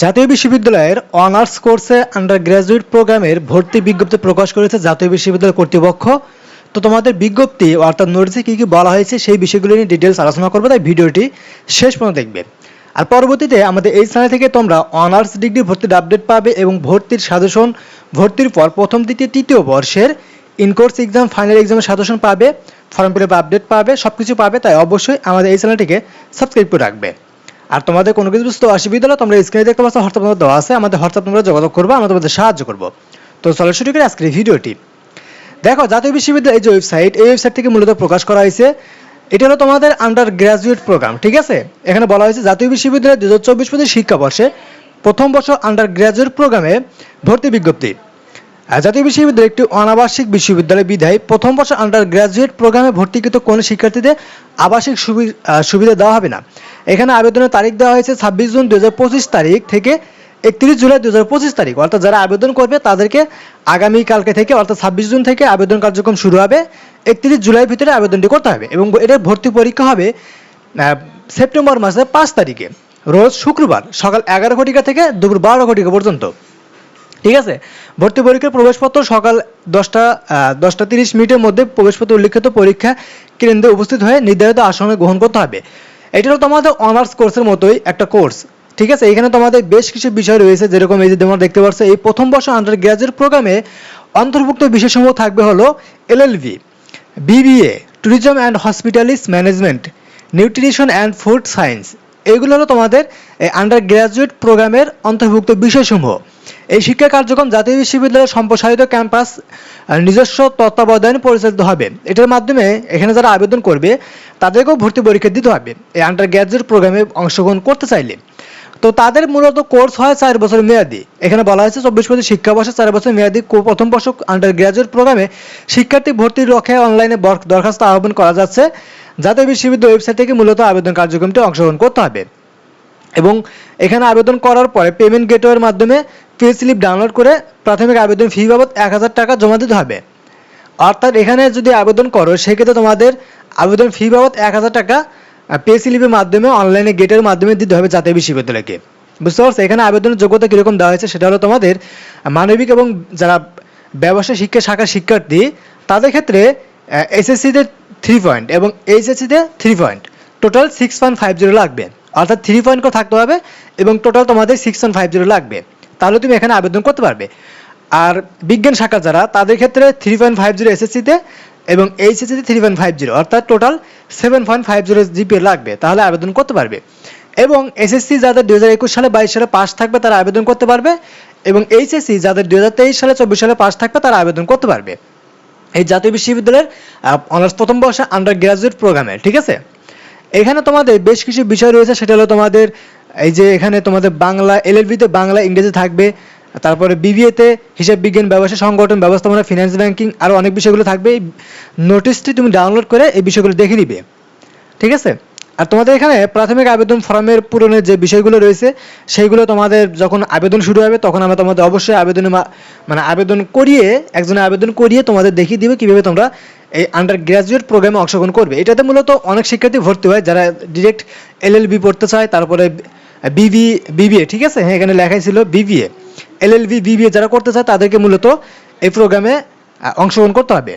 জাতীয় বিশ্ববিদ্যালয়ের অনার্স কোর্সে আন্ডার গ্র্যাজুয়েট প্রোগ্রামের ভর্তি বিজ্ঞপ্তি প্রকাশ করেছে জাতীয় বিশ্ববিদ্যালয় কর্তৃপক্ষ। তো তোমাদের বিজ্ঞপ্তি অর্থাৎ নোটিসে কী কী বলা হয়েছে সেই বিষয়গুলো নিয়ে ডিটেলস আলোচনা করবে, তাই ভিডিওটি শেষ পর্যন্ত দেখবে। আর পরবর্তীতে আমাদের এই চ্যানেল থেকে তোমরা অনার্স ডিগ্রি ভর্তির আপডেট পাবে এবং ভর্তির সাজেশন ভর্তির পর প্রথম, দ্বিতীয়, তৃতীয় বর্ষের ইনকোর্স এক্সাম ফাইনাল এক্সামের সাজেশন পাবে ফর্ম ফিল আপডেট পাবে সব কিছু পাবে, তাই অবশ্যই আমাদের এই চ্যানেলটিকে সাবস্ক্রাইব করে রাখবে। আর তোমাদের কোনো কিছু বুঝতে অসুবিধা হলে তোমরা স্ক্রিনে দেখতে পাচ্ছ হোয়াটসঅ্যাপ নম্বর দেওয়া আছে। আমাদের হোয়াটসঅ্যাপ নম্বরে যোগাযোগ করব, আমরা তোমাদের সাহায্য করব। তো চলো শুরু করি আজকের ভিডিওটি। দেখো, জাতীয় বিশ্ববিদ্যালয়, এই যে ওয়েবসাইট এই ওয়েবসাইট থেকে মূলত প্রকাশ করা হয়েছে। এটা হলো তোমাদের আন্ডার গ্র্যাজুয়েট প্রোগ্রাম ঠিক আছে? এখানে বলা হয়েছে, জাতীয় বিশ্ববিদ্যালয় দু হাজার চব্বিশ পঁচিশ শিক্ষাবর্ষে প্রথম বর্ষ আন্ডার গ্র্যাজুয়েট প্রোগ্রামে ভর্তি বিজ্ঞপ্তি। জাতীয় বিশ্ববিদ্যালয় একটি অনাবাসিক বিশ্ববিদ্যালয় বিধায় প্রথম বর্ষ আন্ডার গ্র্যাজুয়েট প্রোগ্রামে ভর্তিকৃত কোনো শিক্ষার্থীদের আবাসিক সুবি- সুবিধা দেওয়া হবে না। এখানে আবেদনের তারিখ দেওয়া হয়েছে ছাব্বিশ জুন দু হাজার পঁচিশ তারিখ থেকে একত্রিশ জুলাই দুই হাজার পঁচিশ তারিখ। অর্থাৎ যারা আবেদন করবে, তাদেরকে আগামী কালকে থেকে, অর্থাৎ ছাব্বিশ জুন থেকে আবেদন কার্যক্রম শুরু হবে। একত্রিশ জুলাইয়ের ভিতরে আবেদনটি করতে হবে এবং এটার ভর্তি পরীক্ষা হবে সেপ্টেম্বর মাসের পাঁচ তারিখে। রোজ শুক্রবার, সকাল এগারো ঘটিকা থেকে দুপুর বারো ঘটিকা পর্যন্ত। ঠিক আছে? ভর্তি পরীক্ষার প্রবেশপত্র সকাল দশটা দশটা তিরিশ মিনিটের মধ্যে প্রবেশপত্র উল্লিখিত পরীক্ষা কেন্দ্রে উপস্থিত হয়ে নির্ধারিত আসনে গ্রহণ করতে হবে। এটা হলো তোমাদের অনার্স কোর্সের মতোই একটা কোর্স ঠিক আছে? এখানে তোমাদের বেশ কিছু বিষয় রয়েছে, যেরকম এই যে তোমরা দেখতে পাচ্ছ, এই প্রথম বর্ষ আন্ডার গ্র্যাজুয়েট প্রোগ্রামে অন্তর্ভুক্ত বিষয়সমূহ থাকবে হলো LLB BBA tourism and hospitality management nutrition and food science এগুলো হলো তোমাদের আন্ডার গ্র্যাজুয়েট প্রোগ্রামের অন্তর্ভুক্ত বিষয়সমূহ। এই শিক্ষা কার্যক্রম জাতীয় বিশ্ববিদ্যালয়ের সম্প্রসারিত ক্যাম্পাস নিজস্ব তত্ত্বাবধানে পরিচালিত হবে। এটার মাধ্যমে এখানে যারা আবেদন করবে, তাদেরকেও ভর্তি পরীক্ষা দিতে হবে। এই আন্ডার গ্র্যাজুয়েট প্রোগ্রামে অংশগ্রহণ করতে চাইলে। তো তাদের মূলত কোর্স হয় চার বছর মেয়াদি। এখানে বলা হয়েছে চব্বিশ পঁচিশ শিক্ষাবর্ষে, চার বছর মেয়াদি প্রথম বর্ষ আন্ডার গ্র্যাজুয়েট প্রোগ্রামে শিক্ষার্থী ভর্তির লক্ষ্যে অনলাইনে দরখাস্ত আহ্বান করা যাচ্ছে। জাতীয় বিশ্ববিদ্যালয় ওয়েবসাইট থেকে মূলত আবেদন কার্যক্রমটি অংশগ্রহণ করতে হবে। এবং এখানে আবেদন করার পরে পেমেন্ট গেটওয়ের মাধ্যমে পে স্লিপ ডাউনলোড করে প্রাথমিক আবেদন ফি বাবদ এক হাজার টাকা জমা দিতে হবে। অর্থাৎ এখানে যদি আবেদন করো, সেক্ষেত্রে তোমাদের আবেদন ফি বাবদ এক হাজার টাকা পে স্লিপের মাধ্যমে, অনলাইনে গেটের মাধ্যমে দিতে হবে জাতীয় বিশ্ববিদ্যালয়কে। বুঝতে পারছ? এখানে আবেদনের যোগ্যতা কীরকম দেওয়া হয়েছে সেটা হলো তোমাদের মানবিক এবং যারা ব্যবসা শিক্ষা শাখার শিক্ষার্থী, তাদের ক্ষেত্রে এসএসসিতে থ্রি পয়েন্ট এবং এইচএসসিতে three point total six point five zero লাগবে। অর্থাৎ থ্রি পয়েন্ট করে থাকতে হবে এবং টোটাল তোমাদের সিক্স পয়েন্ট ফাইভ জিরো লাগবে। তাহলে তুমি এখানে আবেদন করতে পারবে। আর বিজ্ঞান শাখা যারা, তাদের ক্ষেত্রে থ্রি পয়েন্ট ফাইভ জিরো এসএসসিতে এবং এইচএসসিতে থ্রি পয়েন্ট ফাইভ জিরো অর্থাৎ total seven point five zero GPA লাগবে, তাহলে আবেদন করতে পারবে। এবং এসএসসি যাদের দু হাজার একুশ সালে বাইশ সালে পাস থাকবে, তারা আবেদন করতে পারবে। এবং এইচএসসি যাদের দু হাজার তেইশ সালে, চব্বিশ সালে পাস থাকবে, তারা আবেদন করতে পারবে। এই জাতীয় বিশ্ববিদ্যালয়ের অনার্স প্রথম বর্ষে আন্ডার গ্রাজুয়েট প্রোগ্রামে ঠিক আছে? এখানে তোমাদের বেশ কিছু বিষয় রয়েছে, সেটা হলো তোমাদের এই যে এখানে তোমাদের বাংলা এলএলবিতে বাংলা, ইংরেজি থাকবে, তারপরে বিবিএতে হিসাব বিজ্ঞান ব্যবসা সংগঠন, ব্যবস্থাপনা ফিনান্স ব্যাংকিং আরও অনেক বিষয়গুলো থাকবে। এই নোটিশটি তুমি ডাউনলোড করে এই বিষয়গুলো দেখে নিবে। ঠিক আছে? আর তোমাদের এখানে প্রাথমিক আবেদন ফর্মের পূরণের যে বিষয়গুলো রয়েছে, সেইগুলো তোমাদের যখন আবেদন শুরু হবে, তখন আমরা তোমাদের অবশ্যই আবেদনে মানে আবেদন করিয়ে একজনের আবেদন করিয়ে তোমাদের দেখিয়ে দিবে কীভাবে তোমরা এই আন্ডার গ্র্যাজুয়েট প্রোগ্রামে অংশগ্রহণ করবে। এটাতে মূলত অনেক শিক্ষার্থী ভর্তি হয়, যারা ডিরেক্ট এলএলবি পড়তে চায়, তারপরে বিবি, বিবিএ, ঠিক আছে? হ্যাঁ এখানে লেখাই ছিল বিবিএ। এলএলবি, বিবিএ যারা করতে চায়, তাদেরকে মূলত এই প্রোগ্রামে অংশগ্রহণ করতে হবে।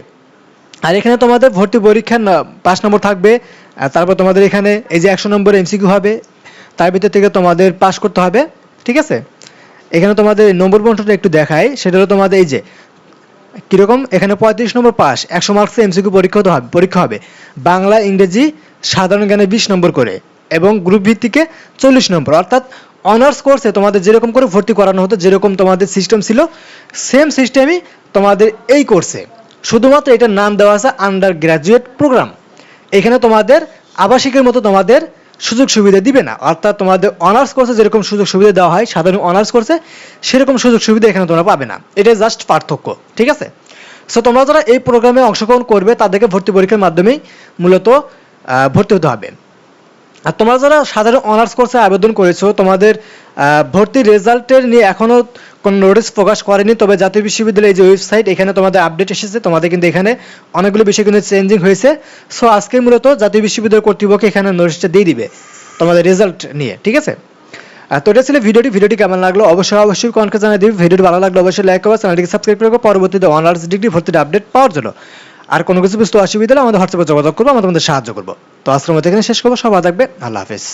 আর এখানে তোমাদের ভর্তি পরীক্ষার পাঁচ নম্বর থাকবে। তারপর তোমাদের এখানে এই যে একশো নম্বর এমসিকিউ হবে, তার ভিতর থেকে তোমাদের পাস করতে হবে, ঠিক আছে? এখানে তোমাদের নম্বর বন্টনটা একটু দেখাই, সেটা হলো তোমাদের এই যে, কীরকম? এখানে পঁয়ত্রিশ নম্বর পাস, একশো মার্কসে এমসিকিউ পরীক্ষা হবে পরীক্ষা হবে। বাংলা, ইংরেজি, সাধারণ জ্ঞানে বিশ নম্বর করে। এবং গ্রুপ ভিত্তিকে চল্লিশ নম্বর। অর্থাৎ অনার্স কোর্সে তোমাদের যেরকম করে ভর্তি করানো হতো, যেরকম তোমাদের সিস্টেম ছিল সেম সিস্টেমই তোমাদের এই কোর্সে শুধুমাত্র এটার নাম দেওয়া আছে আন্ডার গ্র্যাজুয়েট প্রোগ্রাম এখানে তোমাদের আবাসিকের মতো তোমাদের সুযোগ সুবিধা দিবে না। অর্থাৎ তোমাদের অনার্স কোর্সে যেরকম সুযোগ সুবিধা দেওয়া হয়, সাধারণ অনার্স কোর্সে সেরকম সুযোগ সুবিধা এখানে তোমরা পাবে না। এটা জাস্ট পার্থক্য, ঠিক আছে? সো তোমরা যারা এই প্রোগ্রামে অংশগ্রহণ করবে, তাদেরকে ভর্তি পরীক্ষার মাধ্যমেই মূলত ভর্তি হতে হবে। আর তোমরা যারা সাধারণ অনার্স কোর্সে আবেদন করেছ, তোমাদের ভর্তির রেজাল্টের নিয়ে এখনও কোনো নোটিশ প্রকাশ করেনি, তবে জাতীয় বিশ্ববিদ্যালয়ের যে ওয়েবসাইট এখানে তোমাদের আপডেট এসেছে। তোমাদের কিন্তু এখানে অনেকগুলো বিষয় কিন্তু চেঞ্জিং হয়েছে। সো আজকে মূলত জাতীয় বিশ্ববিদ্যালয় কর্তৃপক্ষ এখানে নোটিশটা দিয়ে দিবে তোমাদের রেজাল্ট নিয়ে, ঠিক আছে? তো এটা ছিল ভিডিওটি। ভিডিওটি কেমন লাগল? অবশ্যই অবশ্যই কনকে জানিয়ে দিবি ভিডিওটি ভালো লাগল অবশ্যই লাইক করবে চ্যানেলটিকে সাবস্ক্রাইব করবে পরবর্তীতে অনার্স ডিগ্রি ভর্তির আপডেট পাওয়ার জন্য। আর কোনো কিছু বুঝতে অসুবিধা হলে আমাদের হোয়াটসঅ্যাপে যোগাযোগ করব আমাদের সাহায্য করব। তো আশ্রম মতো এখানে শেষ করব, সবাই থাকবে, আল্লাহ হাফেজ।